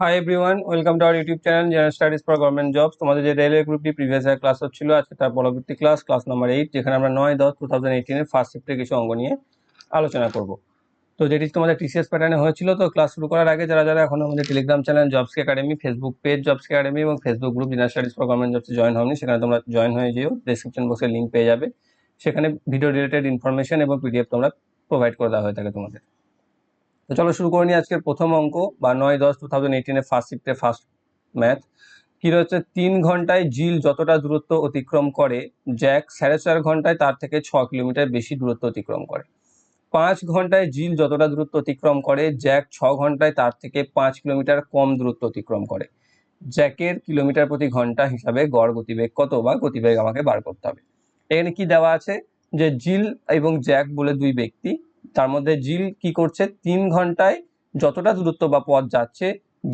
Hi everyone welcome to our YouTube channel general studies for government jobs তোমাদের যে railway গ্রুপটি previous year class হচ্ছিল, আজকে তার পরবর্তী ক্লাস ক্লাস নাম্বার এইট যেখানে আমরা নয় দশ টু থাউজেন্ড এইটিনের ফার্স্ট শিফটের কিছু অঙ্গ নিয়ে আলোচনা করব। তো যেটি তোমাদের টিসিএস প্যাটার্নে হয়েছিল, তো ক্লাস শুরু করার আগে যারা যারা এখন আমাদের Telegram channel jobs academy Facebook page jobs academy এবং Facebook group general studies for government জবসে join হয়নি সেখানে তোমরা জয়েন হয়ে যেও ডিসক্রিপশন বক্সে লিঙ্ক পেয়ে যাবে। সেখানে ভিডিও রিলেটেড ইনফরমেশন এবং পিডিএফ তোমরা প্রোভাইড করে দেওয়া হয়ে থাকে তোমাদের। তো চলো শুরু করে নিই আজকের প্রথম অঙ্ক বা নয় দশ টু থাউজেন্ড এইটিনের ফার্স্ট শিফটে ফার্স্ট ম্যাথ কি রয়েছে? তিন ঘন্টায় জিল যতটা দূরত্ব অতিক্রম করে, জ্যাক সাড়ে চার ঘন্টায় তার থেকে ছ কিলোমিটার বেশি দূরত্ব অতিক্রম করে। পাঁচ ঘন্টায় জিল যতটা দূরত্ব অতিক্রম করে, জ্যাক ছ ঘন্টায় তার থেকে পাঁচ কিলোমিটার কম দূরত্ব অতিক্রম করে। জ্যাকের কিলোমিটার প্রতি ঘণ্টা হিসাবে গড় গতিবেগ কত বা গতিবেগ আমাকে বার করতে হবে। এখানে কি দেওয়া আছে? যে জিল এবং জ্যাক বলে দুই ব্যক্তি তার মধ্যে জিল কি করছে? তিন ঘন্টায় যতটা দূরত্ব বা পথ যাচ্ছে,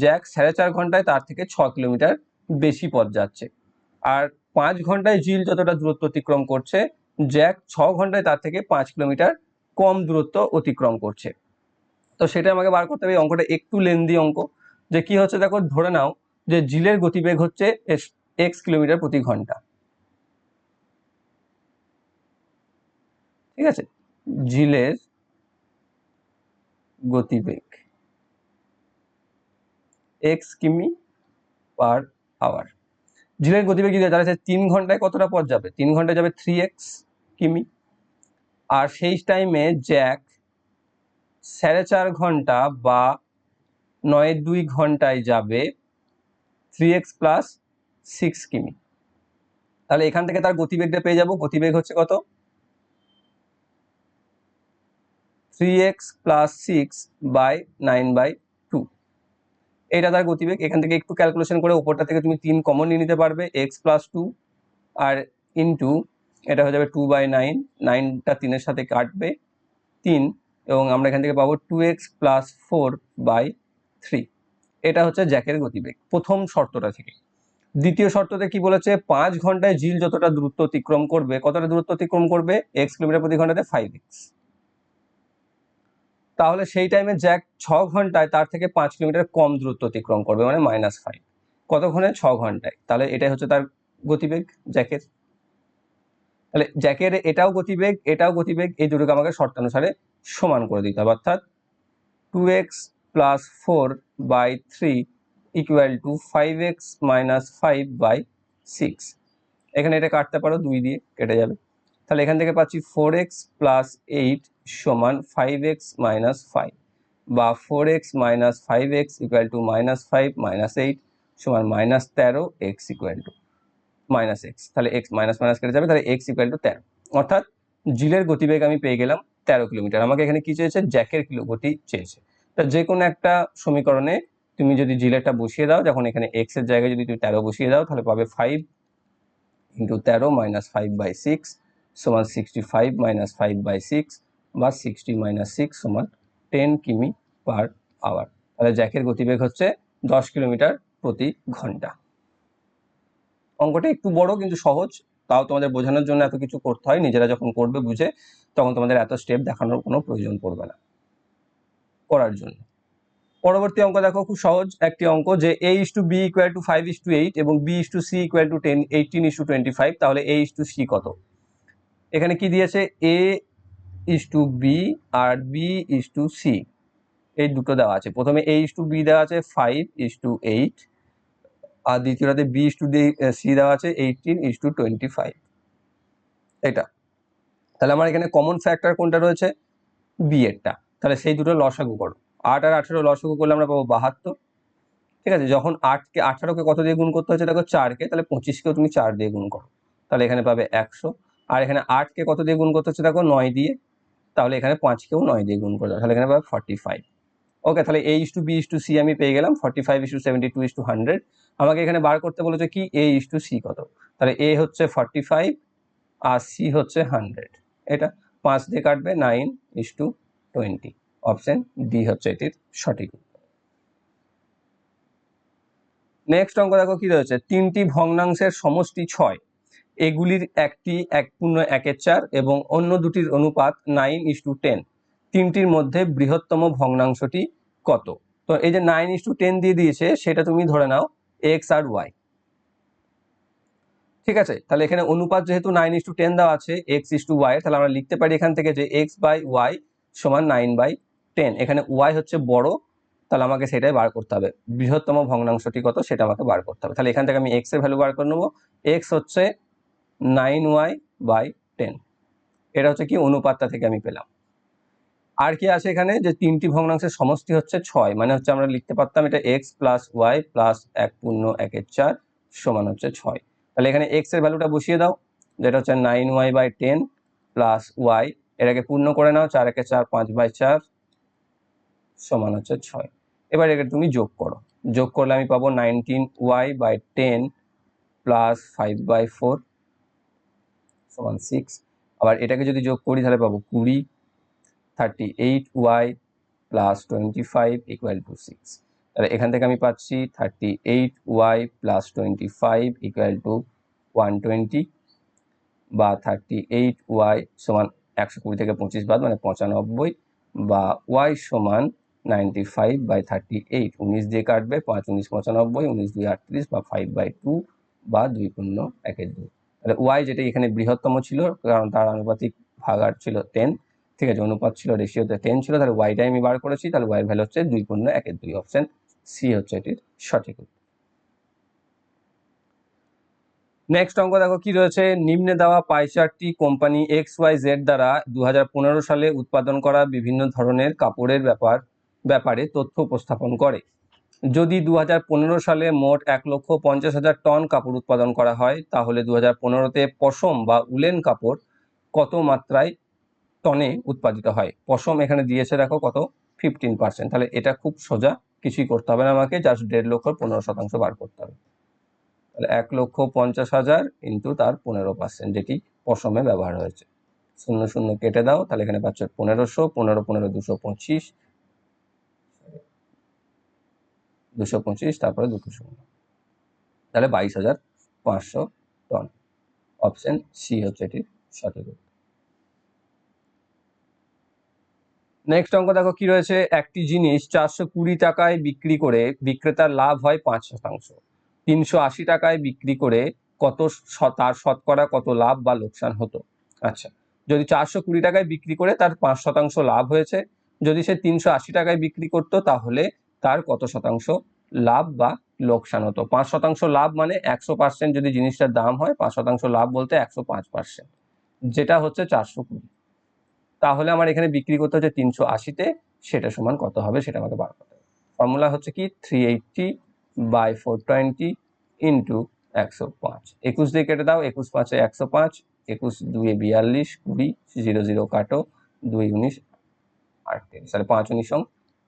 জ্যাক সাড়ে চার ঘন্টায় তার থেকে ছ কিলোমিটার বেশি পথ যাচ্ছে। আর পাঁচ ঘন্টায় জিল যতটা দূরত্ব অতিক্রম করছে, জ্যাক ছ ঘন্টায় তার থেকে পাঁচ কিলোমিটার কম দূরত্ব অতিক্রম করছে। তো সেটা আমাকে বার করতে হবে, এই অঙ্কটা একটু লেন্দি অঙ্ক। যে কি হচ্ছে দেখো, ধরে নাও যে জিলের গতিবেগ হচ্ছে এক্স কিলোমিটার প্রতি ঘণ্টা। ঠিক আছে? জিলের গতিবেগ। এক্স কিমি পার আওয়ার ঝিলের গতিবেগ যদি দাঁড়াচ্ছে তিন ঘন্টায় কতটা পথ যাবে? তিন ঘন্টায় যাবে থ্রি এক্স কিমি। আর সেই টাইমে জ্যাক সাড়ে চার ঘণ্টা বা নয় দুই ঘন্টায় যাবে থ্রি এক্স প্লাস সিক্স কিমি। তাহলে এখান থেকে তার গতিবেগটা পেয়ে যাব। গতিবেগ হচ্ছে কত? Three x plus six by nine by two এটা তার গতিবেগ। এখান থেকে একটু ক্যালকুলেশন করে ওপরটা থেকে তুমি তিন কমন নিয়ে নিতে পারবে এক্স প্লাস টু আর ইন্টু এটা হয়ে যাবে টু বাই নাইন নাইনটা তিনের সাথে কাটবে তিন, এবং আমরা এখান থেকে পাবো two x plus four by three এটা হচ্ছে জ্যাকের গতিবেগ, প্রথম শর্তটা থেকে। দ্বিতীয় শর্ততে কি বলেছে? পাঁচ ঘন্টায় জিল যতটা দূরত্ব অতিক্রম করবে, কতটা দূরত্ব অতিক্রম করবে? এক্স কিলোমিটার প্রতি ঘন্টাতে ফাইভ এক্স তাহলে সেই টাইমে জ্যাক ছ ঘন্টায় তার থেকে পাঁচ কিলোমিটার কম দূরত্ব অতিক্রম করবে মানে মাইনাস ফাইভ কতক্ষণে? ছ ঘন্টায়। তাহলে এটাই হচ্ছে তার গতিবেগ জ্যাকের তাহলে জ্যাকের এটাও গতিবেগ এটাও গতিবেগ, এই দুটোকে আমাকে শর্তানুসারে সমান করে দিতে হবে। অর্থাৎ two x plus four by three equal to five x minus five by six এখানে এটা কাটতে পারো, দুই দিয়ে কেটে যাবে। তাহলে এখান থেকে পাচ্ছি ফোর এক্স প্লাস এইট সমান ফাইভ এক্স মাইনাস ফাইভ বা four x minus five x equal to minus five minus eight সমান মাইনাস তেরো x equal to minus x তাহলে এক্স মাইনাস মাইনাস কেটে যাবে, তাহলে এক্স ইকুয়াল টু তেরো। অর্থাৎ জিলের গতিবেগ আমি পেয়ে গেলাম তেরো কিলোমিটার। আমাকে এখানে কি চেয়েছে? জ্যাকের কিলো গতি চেয়েছে। তা যে কোনো একটা সমীকরণে তুমি যদি জিলেরটা বসিয়ে দাও, যখন এখানে এক্সের জায়গায় যদি তুমি তেরো বসিয়ে দাও, তাহলে পাবে ফাইভ ইন্টু তেরো মাইনাস ফাইভ বাই সিক্স সমান sixty five minus five by six বা সিক্সটি মাইনাস সিক্স সমান টেন কিমি পার আওয়ার তাহলে জ্যাকের গতিবেগ হচ্ছে দশ কিলোমিটার প্রতি ঘণ্টা। অঙ্কটা একটু বড় কিন্তু সহজ, তাও তোমাদের বোঝানোর জন্য এত কিছু করতে হয়, নিজেরা যখন করবে বুঝে তখন তোমাদের এত স্টেপ দেখানোর কোনো প্রয়োজন পড়বে না করার জন্য। পরবর্তী অঙ্ক দেখো, খুব সহজ একটি অঙ্ক যে a is to b equal to five is to eight এবং b is to c equal to ten eighteen is to twenty five তাহলে এ ইস টু সি কত? এখানে কি দিয়েছে? এ ইস টু বি আর বি ইস টু সি এই দুটো দেওয়া আছে। প্রথমে এ ইস টু বি দেওয়া আছে ফাইভ ইস টু এইট আর দ্বিতীয়টাতে বি ইস টু সি দেওয়া আছে eighteen is to twenty five এটা। তাহলে আমার এখানে কমন ফ্যাক্টর কোনটা রয়েছে? বি এরটা। তাহলে সেই দুটো লসাগু করো। আট আর আঠেরো লসাগু করলে আমরা পাবো বাহাত্তর। ঠিক আছে? যখন আটকে আঠারোকে কত দিয়ে গুণ করতে হচ্ছে দেখো চারকে তাহলে পঁচিশকেও তুমি চার দিয়ে গুণ করো। তাহলে এখানে পাবে একশো। আর এখানে আটকে কত দিয়ে গুণ করতে হচ্ছে দেখো নয় দিয়ে তাহলে এখানে পাঁচকেও নয় দিয়ে গুণ করে দাও। তাহলে এখানে পাবে ফর্টি ফাইভ ওকে তাহলে a is to b is to c আমি পেয়ে গেলাম। Forty five is to seventy two is to hundred আমাকে এখানে বার করতে বলেছে কি? এ ইস টু সি কত? তাহলে এ হচ্ছে ফর্টি ফাইভ আর সি হচ্ছে হান্ড্রেড এটা পাঁচ দিয়ে কাটবে nine is to twenty option D হচ্ছে এটির সঠিক নেক্সট অঙ্ক দেখো কি রয়েছে? তিনটি ভগ্নাংশের সমষ্টি ছয়। এগুলির একটি এক পূর্ণ একের চার এবং অন্য দুটির অনুপাত নাইন ইস টু টেন তিনটির মধ্যে বৃহত্তম ভগ্নাংশটি কত? তো এই যে নাইন ইস টু টেন দিয়ে দিয়েছে, সেটা তুমি ধরে নাও এক্স আর ওয়াই ঠিক আছে? তাহলে এখানে অনুপাত যেহেতু নাইন ইস টু টেন দেওয়া আছে এক্স ইস টু ওয়াই তাহলে আমরা লিখতে পারি এখান থেকে যে এক্স বাই ওয়াই সমান নাইন বাই টেন এখানে ওয়াই হচ্ছে বড়, তাহলে আমাকে সেটাই বার করতে হবে। বৃহত্তম ভগ্নাংশটি কত, সেটা আমাকে বার করতে হবে। তাহলে এখান থেকে আমি এক্সের ভ্যালু বার করে নেব। এক্স হচ্ছে নাইন ওয়াই বাই টেন। এটা হচ্ছে কি অনুপাতটা থেকে আমি পেলাম। আর কি আছে এখানে? যে তিনটি ভগ্নাংশের সমষ্টি হচ্ছে ছয় মানে হচ্ছে আমরা লিখতে পারতাম এটা এক্স প্লাস ওয়াই প্লাস এক পূর্ণ একের চার সমান হচ্ছে ছয়। তাহলে এখানে এক্সের ভ্যালুটা বসিয়ে দাও, যেটা হচ্ছে nine y by ten plus y এটাকে পূর্ণ করে নাও, চার একে চার, পাঁচ বাই চার সমান হচ্ছে ছয়। এবার একে তুমি যোগ করো। যোগ করলে আমি পাবো nineteen y by ten plus five by four সমান সিক্স আবার এটাকে যদি যোগ করি, তাহলে পাবো কুড়ি। Thirty eight y plus twenty five equal to six তাহলে এখান থেকে আমি পাচ্ছি thirty eight y plus twenty five equal to one twenty বা থার্টি এইট ওয়াই সমান একশো কুড়ি থেকে পঁচিশ বাদ মানে পঁচানব্বই বা ওয়াই সমান ninety five by thirty eight উনিশ দিয়ে কাটবে, পাঁচ, উনিশ, পঁচানব্বই, উনিশ, দুই, আটত্রিশ বা ফাইভ বাই টু বা দুই পূর্ণ একের দুই। তাহলে ওয়াই যেটা এখানে বৃহত্তম ছিল, কারণ তার আনুপাতিক ভাগার ছিল টেন ঠিক আছে, অনুপাত ছিল রেশিওতে টেন ছিল, তাহলে ওয়াইটাই আমি বার করেছি, তাহলে ওয়াইয়ের ভ্যালু হচ্ছে দুই পূর্ণ একের দুই অপশন সি হচ্ছে এটির সঠিক উত্তর। নেক্সট অঙ্ক দেখো কি রয়েছে? নিম্নে দেওয়া পাইচারটি কোম্পানি এক্স ওয়াই জেড দ্বারা দু হাজার পনেরো সালে উৎপাদন করা বিভিন্ন ধরনের কাপড়ের ব্যাপার, ব্যাপারে তথ্য উপস্থাপন করে। যদি দু হাজার পনেরো সালে মোট এক লক্ষ পঞ্চাশ হাজার টন কাপড় উৎপাদন করা হয়, তাহলে দু হাজার পনেরোতে পশম বা উলেন কাপড় কত মাত্রায় টনে উৎপাদিত হয়? পশম এখানে দিয়েছে দেখো কত? ফিফটিন পার্সেন্ট তাহলে এটা খুব সোজা, কিছুই করতে হবে না আমাকে জাস্ট দেড় লক্ষ পনেরো শতাংশ বার করতে হবে। তাহলে এক লক্ষ পঞ্চাশ হাজার ইন্টু তার পনেরো পার্সেন্ট যেটি পশমে ব্যবহার হয়েছে। শূন্য শূন্য কেটে দাও, তাহলে এখানে পাচ্ছ পনেরোশো, পনেরো পনেরো দুশো পঁচিশ দুশো পঁচিশ, তারপরে দুটো শূন্য তাহলে বাইশ হাজার পাঁচশো টন। অপশন সি হচ্ছে সঠিক নেক্সট অঙ্ক দেখো কি রয়েছে? একটি জিনিস চারশো কুড়ি টাকায় বিক্রি করে বিক্রেতার লাভ হয় পাঁচ শতাংশ। তিনশো আশি টাকায় বিক্রি করে কত তার শতকরা কত লাভ বা লোকসান হতো? আচ্ছা যদি চারশো কুড়ি টাকায় বিক্রি করে তার পাঁচ শতাংশ লাভ হয়েছে, যদি সে তিনশো আশি টাকায় বিক্রি করতো তাহলে তার কত শতাংশ লাভ বা লোকসান হতো? পাঁচ শতাংশ লাভ মানে একশো পার্সেন্ট যদি জিনিসটার দাম হয়, পাঁচ শতাংশ লাভ বলতে একশো পাঁচ পার্সেন্ট যেটা হচ্ছে চারশো কুড়ি। তাহলে আমার এখানে বিক্রি করতে হচ্ছে তিনশো আশিতে, সেটা সমান কত হবে সেটা আমাকে বার করতে হবে। ফর্মুলা হচ্ছে কি? Three eighty by four twenty into একশো পাঁচ। একুশ দিয়ে কেটে দাও, একুশ পাঁচে একশো পাঁচ, একুশ দুয়ে বিয়াল্লিশ, কুড়ি, জিরো জিরো কাটো, দুই উনিশ, আটত্রিশ। তাহলে পাঁচ উনিশ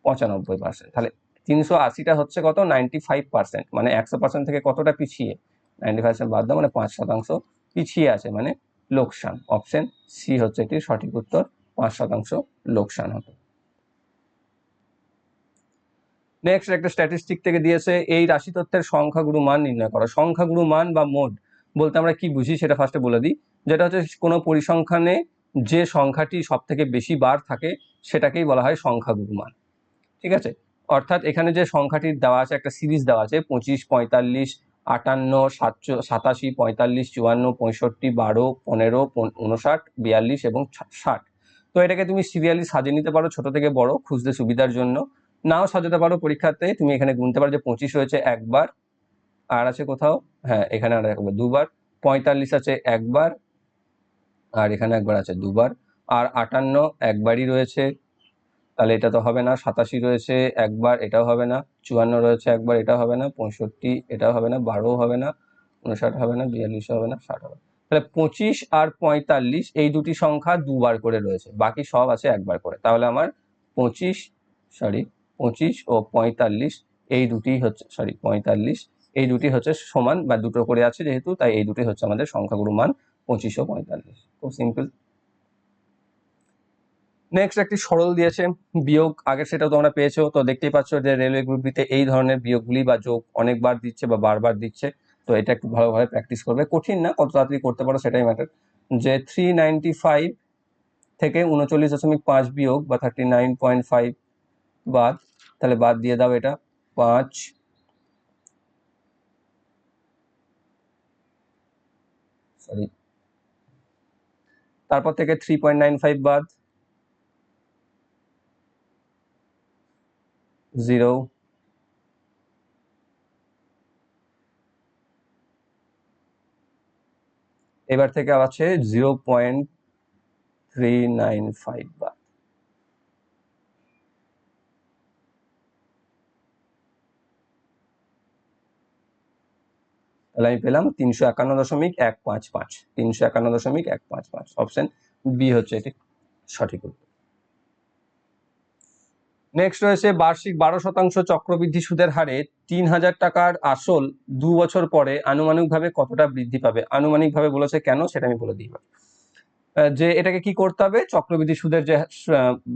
পঁচানব্বই পার্সেন্ট তাহলে তিনশো আশিটা হচ্ছে কত? নাইনটি ফাইভ পার্সেন্ট মানে একশো পার্সেন্ট থেকে কতটা পিছিয়ে? নাইনটি পার্সেন্ট বাদ দাও মানে পাঁচ শতাংশ পিছিয়ে আছে মানে লোকসান। অপশন সি হচ্ছে এটির সঠিক উত্তর, পাঁচ শতাংশ লোকসান হতো নেক্সট একটা স্ট্যাটিস্টিক থেকে দিয়েছে, এই রাশি তথ্যের সংখ্যাগুরু মান নির্ণয় করো। সংখ্যাগুরু মান বা মোড বলতে আমরা কি বুঝি সেটা ফার্স্টে বলে দিই। যেটা হচ্ছে কোনো পরিসংখ্যানে যে সংখ্যাটি সব থেকে বেশি বার থাকে, সেটাকেই বলা হয় সংখ্যাগুরু মান। ঠিক আছে? অর্থাৎ এখানে যে সংখ্যাটি দেওয়া আছে, একটা সিরিজ দেওয়া আছে, পঁচিশ, পঁয়তাল্লিশ, আটান্ন সাতশো সাতাশি, পঁয়তাল্লিশ, চুয়ান্ন, পঁয়ষট্টি, বারো, পনেরো, পন- উনষাট বিয়াল্লিশ এবং ষাট। তো এটাকে তুমি সিরিয়ালি সাজিয়ে নিতে পারো ছোট থেকে বড়, খুঁজতে সুবিধার জন্য। নাও সাজাতে পারো পরীক্ষাতে, তুমি এখানে গুনতে পারো যে পঁচিশ হয়েছে একবার, আর আছে কোথাও? হ্যাঁ এখানে আর একবার, দুবার। পঁয়তাল্লিশ আছে একবার, আর এখানে একবার আছে দুবার। আর আটান্ন একবারই রয়েছে তাহলে এটা তো হবে না, সাতাশি রয়েছে একবার, এটাও হবে না, চুয়ান্ন রয়েছে একবার এটা হবে না, পঁয়ষট্টি, এটাও হবে না বারো হবে না, উনষাট হবে না বিয়াল্লিশ হবে না, ষাট হবে তাহলে পঁচিশ আর পঁয়তাল্লিশ এই দুটি সংখ্যা দুবার করে রয়েছে, বাকি সব আছে একবার করে। তাহলে আমার পঁচিশ সরি পঁচিশ ও পঁয়তাল্লিশ এই দুটি হচ্ছে সরি পঁয়তাল্লিশ এই দুটি হচ্ছে সমান বা দুটো করে আছে যেহেতু, তাই এই দুটি হচ্ছে আমাদের সংখ্যাগুরু মান পঁচিশ ও পঁয়তাল্লিশ। খুব সিম্পল নেক্সট একটি সরল দিয়েছে, বিয়োগ, আগে সেটাও তোমরা পেয়েছ, তো দেখতেই পাচ্ছ যে রেলওয়ে গ্রুপ বিতে এই ধরনের বিয়োগগুলি বা যোগ অনেকবার দিচ্ছে বা বারবার দিচ্ছে, তো এটা একটু ভালোভাবে প্র্যাকটিস করবে। কঠিন না, কত তাড়াতাড়ি করতে পারো সেটাই ম্যাটার যে থ্রি নাইনটি ফাইভ থেকে উনচল্লিশ দশমিক পাঁচ বিয়োগ বা থার্টি নাইন পয়েন্ট ফাইভ বাদ, তাহলে বাদ দিয়ে দাও এটা, পাঁচ সরি তারপর থেকে থ্রি পয়েন্ট নাইন ফাইভ বাদ জিরো এবার থেকে আছে zero point three nine five বাদ তাহলে আমি পেলাম তিনশো একান্ন দশমিক এক পাঁচ পাঁচ, তিনশো একান্ন দশমিক এক পাঁচ পাঁচ। অপশন বি হচ্ছে এটি সঠিক উত্তর। নেক্সট রয়েছে বার্ষিক বারো শতাংশ চক্রবৃদ্ধি সুদের হারে তিন হাজার টাকার আসল দু বছর পরে আনুমানিকভাবে কতটা বৃদ্ধি পাবে? আনুমানিকভাবে বলেছে কেন সেটা আমি বলে দিই যে এটাকে কি করতে হবে? চক্রবৃদ্ধি সুদের যে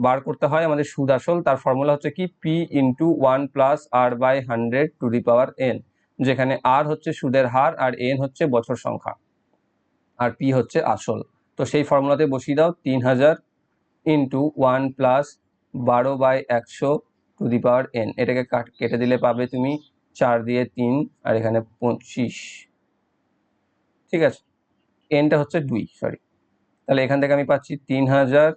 বার করতে হয় আমাদের সুদ আসল, তার ফর্মুলা হচ্ছে কি? P into one plus r by hundred to the power n যেখানে আর হচ্ছে সুদের হার আর এন হচ্ছে বছর সংখ্যা। আর পি হচ্ছে আসল। তো সেই ফর্মুলাতে বসিয়ে দাও, তিন হাজার ইন্টু ওয়ান প্লাস বারো বাই একশো টু দি পাওয়ার এন। এটাকে কাট- কেটে দিলে পাবে তুমি চার দিয়ে তিন, আর এখানে পঁচিশ। ঠিক আছে? এনটা হচ্ছে দুই সরি তাহলে এখান থেকে আমি পাচ্ছি তিন হাজার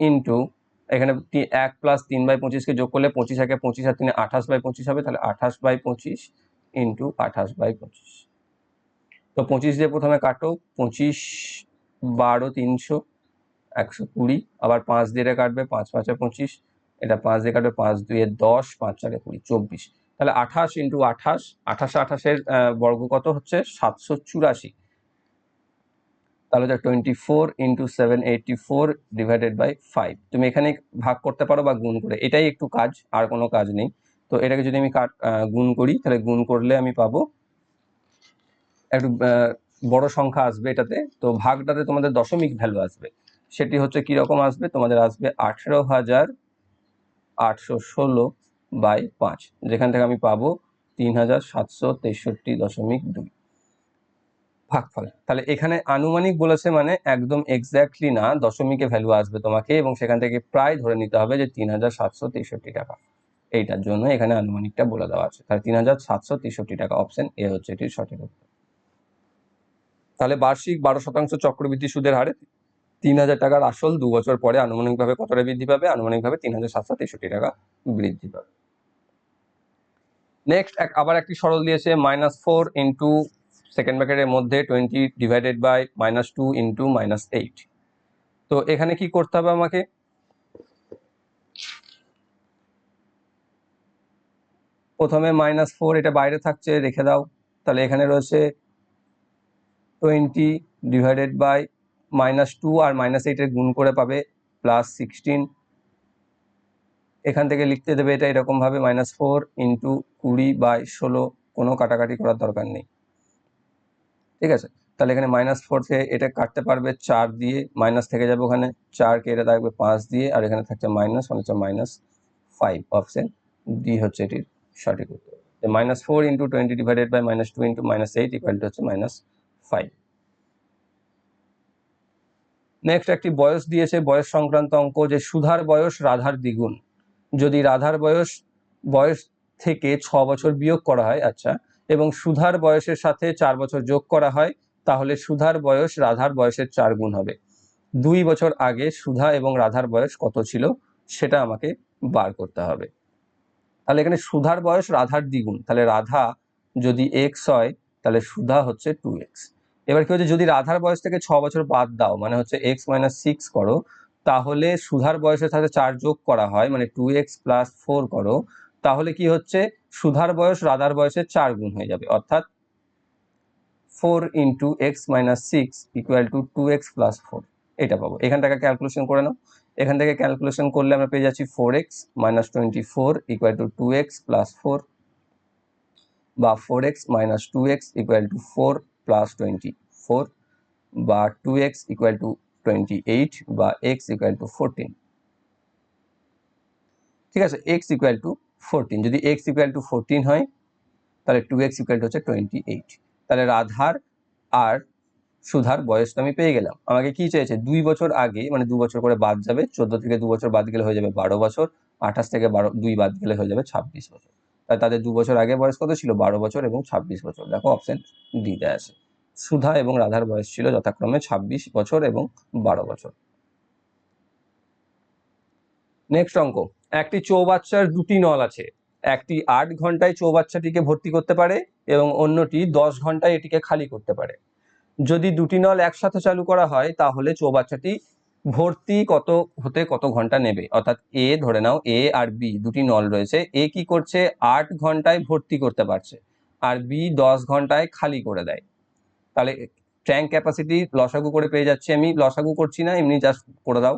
ইন্টু, এখানে এক প্লাস তিন বাই পঁচিশকে যোগ করলে পঁচিশ একে পঁচিশ আর তিনে আঠাশ বাই পঁচিশ হবে, তাহলে আঠাশ বাই পঁচিশ ইন্টু আঠাশ বাই পঁচিশ। তো পঁচিশ দিয়ে প্রথমে কাটো, পঁচিশ বারো তিনশো। একশো কুড়ি, আবার পাঁচ দিয়ে কাটবে পাঁচ, পাঁচে পঁচিশ। এটা পাঁচ দিয়ে কাটবে পাঁচ দুয়ে দশ, পাঁচ চারে কুড়ি, চব্বিশ। তাহলে আঠাশ ইন্টু আঠাশ আঠাশ আঠাশের বর্গ কত হচ্ছে? সাতশো চুরাশি। তাহলে হচ্ছে twenty four into seven eighty four divided by five. তুমি এখানে ভাগ করতে পারো বা গুণ করে। এটাই একটু কাজ, আর কোনো কাজ নেই। তো এটাকে যদি আমি কাট গুণ করি, তাহলে গুণ করলে আমি পাবো একটু বড় সংখ্যা আসবে এটাতে। তো ভাগটাতে তোমাদের দশমিক ভ্যালু আসবে। সেটি হচ্ছে কি রকম আসবে? তোমাদের আসবে আঠেরো হাজার আটশো ষোলো বাই পাঁচ। যেখান থেকে আমি পাবো তিন হাজার সাতশো তেষট্টি দশমিক দুই। ভাগফল। তাহলে এখানে আনুমানিক বলেছে মানে একদম এক্স্যাক্টলি না, দশমিকে ভ্যালু আসবে তোমাকে এবং সেখান থেকে প্রায় ধরে নিতে হবে যে তিন হাজার সাতশো তেষট্টি টাকা। এইটার জন্য এখানে আনুমানিকটা বলে দেওয়া আছে। তাহলে তিন হাজার সাতশো তেষট্টি টাকা অপশন এ হচ্ছে এটির সঠিক উত্তর। তাহলে বার্ষিক বারো শতাংশ চক্রবৃদ্ধি সুদের হারে তিন হাজার টাকার আসল দু বছর পরে আনুমানিকভাবে কতটা বৃদ্ধি পাবে? আনুমানিকভাবে তিন হাজার সাতশো তেষট্টি টাকা বৃদ্ধি পাবে। নেক্সট এক, আবার একটি সরল দিয়েছে মাইনাস ফোর ইন্টু সেকেন্ড ব্র্যাকেটের মধ্যে twenty divided by minus two into minus eight তো এখানে কি করতে হবে আমাকে? প্রথমে মাইনাস ফোর এটা বাইরে থাকছে, রেখে দাও। তাহলে এখানে রয়েছে twenty divided by minus two R minus এইটের গুণ করে পাবে প্লাস সিক্সটিন। এখান থেকে লিখতে দেবে এটা এরকমভাবে, মাইনাস ফোর ইন্টু কুড়ি বাই ষোলো, কোনো কাটাকাটি করার দরকার নেই। ঠিক আছে? তাহলে এখানে মাইনাস ফোর থেকে এটা কাটতে পারবে চার দিয়ে, মাইনাস থেকে যাবে ওখানে, চার কেটে থাকবে পাঁচ দিয়ে, আর এখানে থাকছে মাইনাস মানে হচ্ছে মাইনাস ফাইভ, অপশন ডি হচ্ছে এটির সঠিক উত্তর। Minus four into twenty divided by minus two into minus eight equal হচ্ছে মাইনাস ফাইভ। নেক্সট একটি বয়স দিয়েছে বয়স সংক্রান্ত অঙ্ক যে সুধার বয়স, রাধার দ্বিগুণ। যদি রাধার বয়স বয়স থেকে ছ বছর বিয়োগ করা হয় আচ্ছা এবং সুধার বয়সের সাথে চার বছর যোগ করা হয়, তাহলে সুধার বয়স, রাধার বয়সের চার গুণ হবে। দুই বছর আগে সুধা এবং রাধার বয়স কত ছিল, সেটা আমাকে বার করতে হবে। তাহলে এখানে সুধার বয়স, রাধার দ্বিগুণ। তাহলে রাধা যদি এক্স হয়, তাহলে সুধা হচ্ছে টু এক্স এবার কি হচ্ছে, যদি রাধার বয়স থেকে ছ বছর বাদ দাও মানে হচ্ছে এক্স মাইনাস সিক্স করো, তাহলে সুধার বয়সের সাথে চার যোগ করা হয় মানে টু এক্স প্লাস ফোর করো, তাহলে কি হচ্ছে, সুধার বয়স রাধার বয়সের চার গুণ হয়ে যাবে। অর্থাৎ four into x minus six equal to two x plus four এটা পাবো। এখান থেকে ক্যালকুলেশন করে নাও। এখান থেকে ক্যালকুলেশন করলে আমরা পেয়ে যাচ্ছি four x minus twenty four equal to two x plus four বা four x minus two x equal to four plus twenty four বা two x equal to twenty eight বা এক্স ইকুয়াল টু ফোরটিন ঠিক আছে x equal to fourteen যদি x equal to fourteen হয়, তাহলে two x equal to হচ্ছে twenty eight তাহলে রাধার আর সুধার বয়সটা আমি পেয়ে গেলাম। আমাকে কি চেয়েছে? দুই বছর আগে মানে দু বছর করে বাদ যাবে, চোদ্দ থেকে দু বছর বাদ গেলে হয়ে যাবে বারো বছর, আঠাশ থেকে বারো, দুই বাদ গেলে হয়ে যাবে ছাব্বিশ বছর। তাদের দু বছর আগে বয়স কত ছিল? বারো বছর এবং ছাব্বিশ বছর। দেখো অপশন ডিতে আছে। সুধা এবং রাধার বয়স ছিল যথাক্রমে ছাব্বিশ বছর এবং বারো বছর। নেক্সট অঙ্ক। একটি চৌবাচ্চার দুটি নল আছে। একটি আট ঘন্টায় চৌবাচ্চাটিকে ভর্তি করতে পারে এবং অন্যটি দশ ঘন্টায় এটিকে খালি করতে পারে। যদি দুটি নল একসাথে চালু করা হয়, তাহলে চৌবাচ্চাটি ভর্তি কত, হতে কত ঘণ্টা নেবে? অর্থাৎ এ ধরে নাও এ আর বি দুটি নল রয়েছে। এ কি করছে? আট ঘন্টায় ভর্তি করতে পারছে। আর বি দশ ঘন্টায় খালি করে দেয়। তাহলে ট্যাঙ্ক ক্যাপাসিটি লসাগু করে পেয়ে যাচ্ছি আমি। লসাগু করছি না, এমনি জাস্ট করে দাও।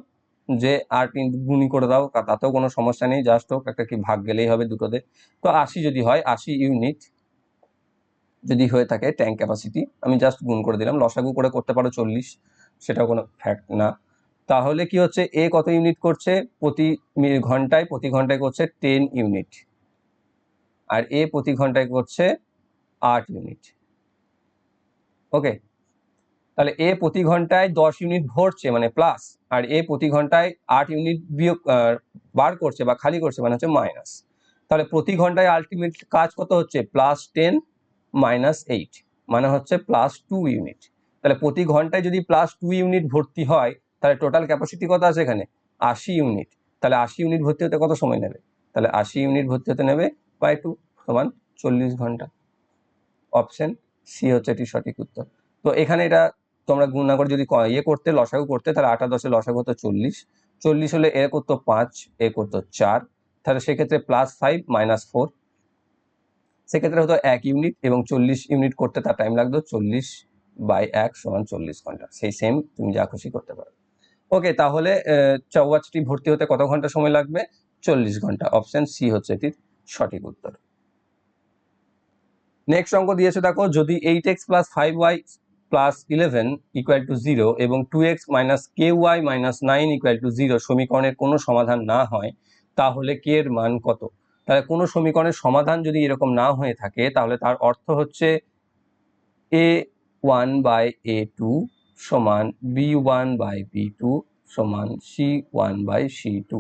যে আর গুণি করে দাও তাতেও কোনো সমস্যা নেই। জাস্ট হোক, একটা কি ভাগ গেলেই হবে দুটোতে। তো আশি যদি হয়, আশি ইউনিট যদি হয়ে থাকে ট্যাঙ্ক ক্যাপাসিটি আমি জাস্ট গুণ করে দিলাম। লসাগু করে করতে পারো চল্লিশ, সেটাও কোনো ফ্যাক্ট না। তাহলে কি হচ্ছে? এ কত ইউনিট করছে? প্রতি ঘন্টায় প্রতি ঘন্টায় করছে টেন ইউনিট আর এ প্রতি ঘন্টায় করছে আট ইউনিট ওকে তাহলে এ প্রতি ঘন্টায় দশ ইউনিট ভরছে মানে প্লাস আর এ প্রতি ঘন্টায় আট ইউনিট বিয়োগ বার করছে বা খালি করছে মানে হচ্ছে মাইনাস তাহলে প্রতি ঘন্টায় আলটিমেট কাজ কত হচ্ছে? প্লাস টেন মাইনাস এইট মানে হচ্ছে প্লাস টু ইউনিট তাহলে প্রতি ঘন্টায় যদি প্লাস টু ইউনিট ভর্তি হয় তাহলে টোটাল ক্যাপাসিটি কত আছে এখানে? আশি ইউনিট তাহলে আশি ইউনিট ভর্তি হতে কত সময় নেবে? তাহলে আশি ইউনিট ভর্তি হতে নেবে বাই টু সমান চল্লিশ ঘণ্টা। অপশন সি হচ্ছে এটি সঠিক উত্তর। তো এখানে এটা তোমরা গুণ না করে যদি ইয়ে করতে, লসাগু করতে, তাহলে আটা দশে লসাগু হতো চল্লিশ। চল্লিশ হলে এ করতো পাঁচ, এ করতো চার। তাহলে সেক্ষেত্রে প্লাস ফাইভ মাইনাস ফোর সেক্ষেত্রে হতো এক ইউনিট এবং চল্লিশ ইউনিট করতে তার টাইম লাগতো চল্লিশ বাই এক সমান চল্লিশ ঘণ্টা। সেই সেম তুমি যা খুশি করতে পারো। ওকে তাহলে চৌবাচ্চাটি ভর্তি হতে কত ঘণ্টা সময় লাগবে? চল্লিশ ঘণ্টা। অপশন সি হচ্ছে এটির সঠিক উত্তর। নেক্সট অঙ্ক দিয়েছে, দেখো, যদি eight x plus five y plus eleven equal to zero এবং two x minus k y minus nine equal to zero সমীকরণের কোনো সমাধান না হয়, তাহলে কে এর মান কত? তাহলে কোনো সমীকরণের সমাধান যদি এরকম না হয়ে থাকে, তাহলে তার অর্থ হচ্ছে a one by a two সমান b one by b two সমান c one by c two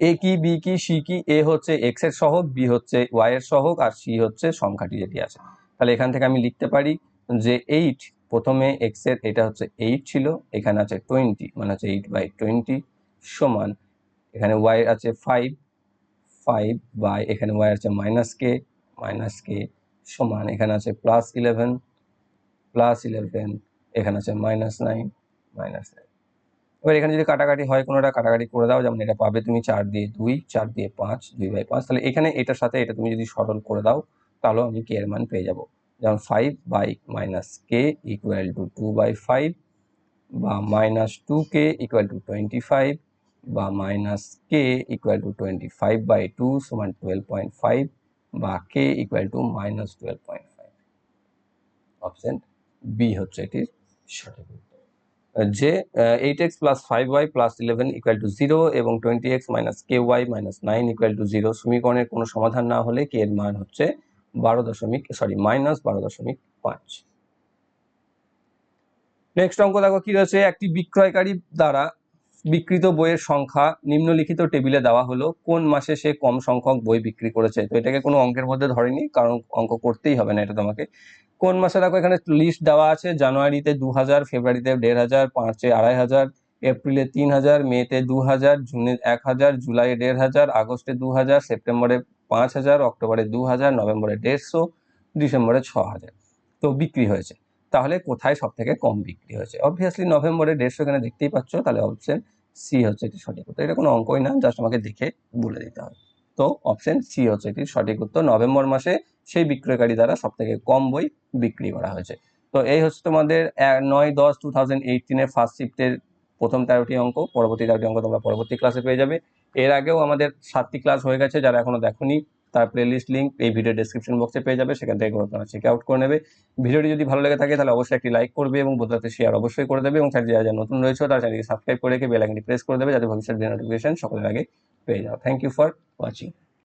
a কি বি কি সি কি এ হচ্ছে এক্সের সহগ বি হচ্ছে ওয়াই এর সহগ, আর সি হচ্ছে সংখ্যাটি যেটি আছে তাহলে এখান থেকে আমি লিখতে পারি যে এইট প্রথমে এক্সের এটা হচ্ছে এইট ছিল, এখানে আছে টোয়েন্টি মানে হচ্ছে এইট বাই টোয়েন্টি সমান, এখানে ওয়াই আছে ফাইভ ফাইভ বাই এখানে ওয়াই আছে মাইনাস কে মাইনাস কে সমান, এখানে আছে প্লাস ইলেভেন প্লাস ইলেভেন এখানে আছে মাইনাস নাইন মাইনাস নাইন এবার এখানে যদি কাটাকাটি হয়, কোনোটা কাটাকাটি করে দাও, যেমন এটা পাবে তুমি চার দিয়ে দুই, চার দিয়ে পাঁচ, দুই বাই পাঁচ, তাহলে এখানে এটার সাথে এটা তুমি যদি সরল করে দাও, তাহলেও আমি কে এর মান পেয়ে যাব। যেমন five by minus k equal to two by five বা minus two k equal to twenty five বা minus k equal to twenty five by two সমান টুয়েলভ পয়েন্ট ফাইভ বা k equal to minus twelve point five option b হচ্ছে এটির সঠিক যে eight x plus five y plus eleven equal to zero এবং twenty x minus k y minus nine equal to zero সমীকরণের কোনো সমাধান না হলে কে এর মান হচ্ছে বারো দশমিক সরি মাইনাস বারো দশমিক পাঁচ। নেক্সট অঙ্ক দেখো কি রয়েছে? একটি বিক্রয়কারী দ্বারা বিক্রিত বইয়ের সংখ্যা নিম্নলিখিত টেবিলে দেওয়া হলো। কোন মাসে সে কম সংখ্যক বই বিক্রি করেছে? তো এটাকে কোনো অঙ্কের মধ্যে ধরেনি, কারণ অঙ্ক করতেই হবে না এটা তোমাকে। কোন মাসে? দেখো, এখানে লিস্ট দেওয়া আছে, জানুয়ারিতে দু হাজার ফেব্রুয়ারিতে দেড় হাজার মার্চে আড়াই হাজার এপ্রিলে তিন হাজার মেতে দু হাজার জুনে এক হাজার জুলাইয়ে দেড় হাজার আগস্টে দু হাজার সেপ্টেম্বরে পাঁচ হাজার অক্টোবরে দু হাজার নভেম্বরে দেড়শো, ডিসেম্বরে ছ হাজার তো বিক্রি হয়েছে। তাহলে কোথায় সব থেকে কম বিক্রি হয়েছে? অবভিয়াসলি নভেম্বরে দেড়শো এখানে দেখতেই পাচ্ছ, তাহলে অপশন সি হচ্ছে এটি সঠিক উত্তর। এটা কোনো অঙ্কই না জাস্ট আমাকে দেখে বলে দিতে হবে। তো অপশন সি হচ্ছে এটির সঠিক উত্তর। নভেম্বর মাসে সেই বিক্রয়কারী দ্বারা সব থেকে কম বই বিক্রি করা হয়েছে। তো এই হচ্ছে তোমাদের নয় দশ টু থাউজেন্ড এইটিনের ফার্স্ট শিফটের প্রথম তেরোটি অঙ্ক। পরবর্তী তেরোটি অঙ্ক তোমরা পরবর্তী ক্লাসে পেয়ে যাবে। এর আগেও আমাদের সাতটি ক্লাস হয়ে গেছে, যারা এখনও দেখোনি, তার প্লেলিস্ট লিঙ্ক এই ভিডিও ডেসক্রিপশন বক্সে পেয়ে যাবে, সেখান থেকে করে তোমরা চেক আউট করে নেবে। ভিডিওটি যদি ভালো লেগে থাকে, তাহলে অবশ্যই একটি লাইক করবে এবং বন্ধুদের শেয়ার অবশ্যই করে দেবে এবং চ্যানেল যারা যারা নতুন রয়েছে, তারা চ্যানেলকে সাবস্ক্রাইব করে রেখে বেল প্রেস করে দেবে, যাতে ভবিষ্যৎ নোটিফিকেশন সকলের আগে পেয়ে যাও। Thank you for watching